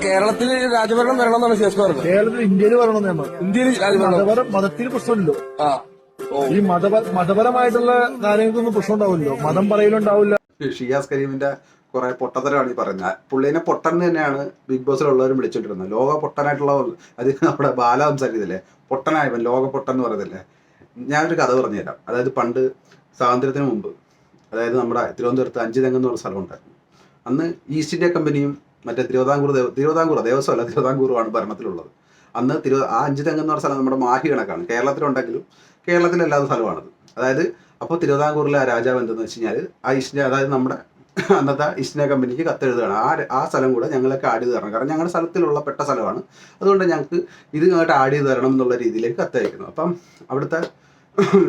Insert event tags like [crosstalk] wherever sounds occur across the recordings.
കേരളത്തിൽ രാജഭരണം വരണമെന്നാണ് ശേഷം പറഞ്ഞത്. കേരളത്തിൽ ഇന്ത്യയിൽ വരണം നിയമം ഇന്ത്യയിൽ രാജഭരണം. മതത്തിന് മതത്തിൽ പ്രശ്നമില്ലല്ലോ ആ. ഈ മതപ മതപരമായിട്ടുള്ള കാര്യങ്ങൾക്കൊന്നും പ്രശ്നം ഉണ്ടാവില്ലല്ലോ മതം പറയലുണ്ടാവില്ല. ഷിയാസ് കരീമിന്റെ കുറെ പൊട്ടത്തരമാണ് ഈ പറയുന്നത് പുള്ളിനെ പൊട്ടൻ തന്നെയാണ് ബിഗ് ബോസിലുള്ളവരും വിളിച്ചിട്ടിരുന്നത് ലോക പൊട്ടനായിട്ടുള്ള അത് നമ്മുടെ ബാല സംസാരിക്കുന്നില്ലേ? പൊട്ടനായവൻ ലോക പൊട്ടൻ എന്ന് പറയുന്നില്ലേ? ഞാനൊരു കഥ പറഞ്ഞുതരാം. അതായത് പണ്ട് സ്വാതന്ത്ര്യത്തിന് മുമ്പ് അതായത് നമ്മുടെ തിരുവനന്തപുരത്ത് അഞ്ച് തെങ്ങ് എന്ന് പറഞ്ഞ സ്ഥലമുണ്ടായിരുന്നു അന്ന് ഈസ്റ്റ് ഇന്ത്യ കമ്പനിയും മറ്റേ തിരുവിതാംകൂർ ദേവ തിരുവിതാംകൂർ ദേവസ്വമല്ല തിരുവിതാംകൂറുമാണ് ഭരണത്തിലുള്ളത്. അന്ന് തിരു ആ അഞ്ച് തെങ്ങ് എന്ന് പറഞ്ഞ സ്ഥലം നമ്മുടെ മാഹി കണക്കാണ്. കേരളത്തിലുണ്ടെങ്കിലും കേരളത്തിലല്ലാത്ത സ്ഥലമാണത്. അതായത് അപ്പോൾ തിരുവിതാംകൂറിലെ ആ രാജാവ് എന്തെന്ന് വെച്ച് കഴിഞ്ഞാൽ ആ ഇഷ്ണ അതായത് നമ്മുടെ [clears throat] അന്നത്തെ ഇഷ്ണ കമ്പനിക്ക് കത്തെഴുതുകയാണ്. ആ ആ സ്ഥലം കൂടെ ഞങ്ങളൊക്കെ ആഡ് ചെയ്ത് തരണം. കാരണം ഞങ്ങളുടെ സ്ഥലത്തിലുള്ള പെട്ട സ്ഥലമാണ്. അതുകൊണ്ട് ഞങ്ങൾക്ക് ഇത് ആഡ് ചെയ്ത് തരണം എന്നുള്ള രീതിയിലേക്ക് കത്തയക്കുന്നു. അപ്പം അവിടുത്തെ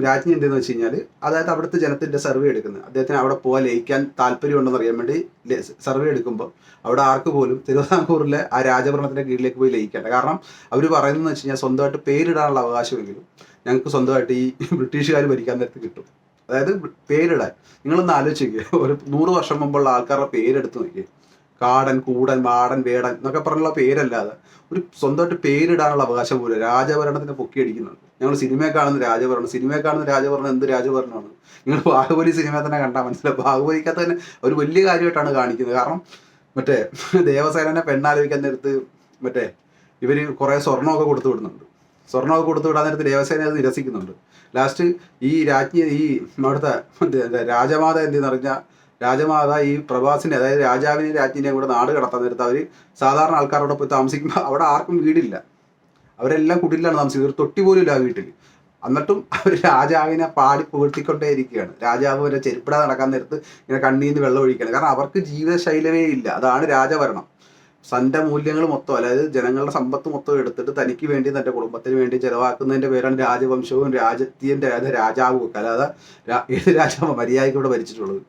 രാജ്ഞി എന്തെന്ന് വെച്ച് കഴിഞ്ഞാൽ അതായത് അവിടുത്തെ ജനത്തിന്റെ സർവേ എടുക്കുന്നത്. അദ്ദേഹത്തിന് അവിടെ പോകാൻ ലയിക്കാൻ താല്പര്യമുണ്ടെന്ന് അറിയാൻ വേണ്ടി സർവേ എടുക്കുമ്പോൾ അവിടെ ആർക്ക് പോലും തിരുവിതാംകൂറിലെ ആ രാജഭരണത്തിന്റെ കീഴിലേക്ക് പോയി ലയിക്കേണ്ട. കാരണം അവർ പറയുന്നതെന്ന് വെച്ച് കഴിഞ്ഞാൽ സ്വന്തമായിട്ട് പേരിടാനുള്ള അവകാശമെങ്കിലും ഞങ്ങൾക്ക് സ്വന്തമായിട്ട് ഈ ബ്രിട്ടീഷുകാർ ഭരിക്കാൻ നേരത്ത് കിട്ടും. അതായത് പേരിടാൻ. നിങ്ങളൊന്ന് ആലോചിക്കുക ഒരു നൂറ് വർഷം മുമ്പുള്ള ആൾക്കാരുടെ പേരെടുത്ത് നോക്കിയേ. കാടൻ കൂടൻ മാടൻ വേടൻ എന്നൊക്കെ പറഞ്ഞുള്ള പേരല്ലാതെ ഒരു സ്വന്തമായിട്ട് പേരിടാനുള്ള അവകാശം പോലും രാജഭരണത്തിന് പൊക്കിയടിക്കുന്നുണ്ട്. ഞങ്ങൾ സിനിമയെ കാണുന്ന രാജഭരണം. സിനിമയെ കാണുന്ന രാജഭരണം എന്ത് രാജഭരണമാണ്? നിങ്ങൾ ബാഹുബലി സിനിമ തന്നെ കണ്ടാൽ മനസ്സിലാവും. ബാഹുബലിക്കകത്ത് തന്നെ ഒരു വലിയ കാര്യമായിട്ടാണ് കാണിക്കുന്നത്. കാരണം മറ്റേ ദേവസേനനെ പെണ്ണാലോചിക്കാൻ നേരത്ത് മറ്റേ ഇവർ കുറേ സ്വർണമൊക്കെ കൊടുത്തു വിടുന്നുണ്ട്. സ്വർണമൊക്കെ കൊടുത്തു വിടാൻ നേരത്ത് ദേവസേന അത് നിരസിക്കുന്നുണ്ട്. ലാസ്റ്റ് ഈ രാജ്ഞി ഈ അവിടുത്തെ എന്താ രാജമാത എന്തെന്ന് പറഞ്ഞാൽ രാജമാത ഈ പ്രവാസിനെ അതായത് രാജാവിനെയും രാജ്ഞിനെയും കൂടെ നാട് കടത്താൻ നേരത്ത് അവർ സാധാരണ ആൾക്കാരോട് പോയി താമസിക്കുമ്പോൾ അവിടെ ആർക്കും വീടില്ല. അവരെല്ലാം കുടിലാണ് താമസിക്കുന്നത്. ഒരു തൊട്ടി പോലും ഇല്ല വീട്ടിൽ എന്നിട്ടും അവർ രാജാവിനെ പാടി പുകഴ്ത്തിക്കൊണ്ടേ ഇരിക്കുകയാണ്. രാജാവ് വരെ ചെരുപ്പിടാതെ നടക്കാൻ നേരത്ത് ഇങ്ങനെ കണ്ണീന്ന് വെള്ളം ഒഴിക്കുകയാണ്. കാരണം അവർക്ക് ജീവിതശൈലമേ ഇല്ല. അതാണ് രാജഭരണം. തന്റെ മൂല്യങ്ങൾ മൊത്തം അതായത് ജനങ്ങളുടെ സമ്പത്ത് മൊത്തം എടുത്തിട്ട് തനിക്ക് വേണ്ടി തന്റെ കുടുംബത്തിന് വേണ്ടി ചെലവാക്കുന്നതിന്റെ പേരാണ് രാജവംശവും രാജത്യം രാജാവും ഒക്കെ അല്ലാതെ ഏത് രാജാവ് മര്യാദയ്ക്ക് ഇവിടെ ഭരിച്ചിട്ടുള്ളത്?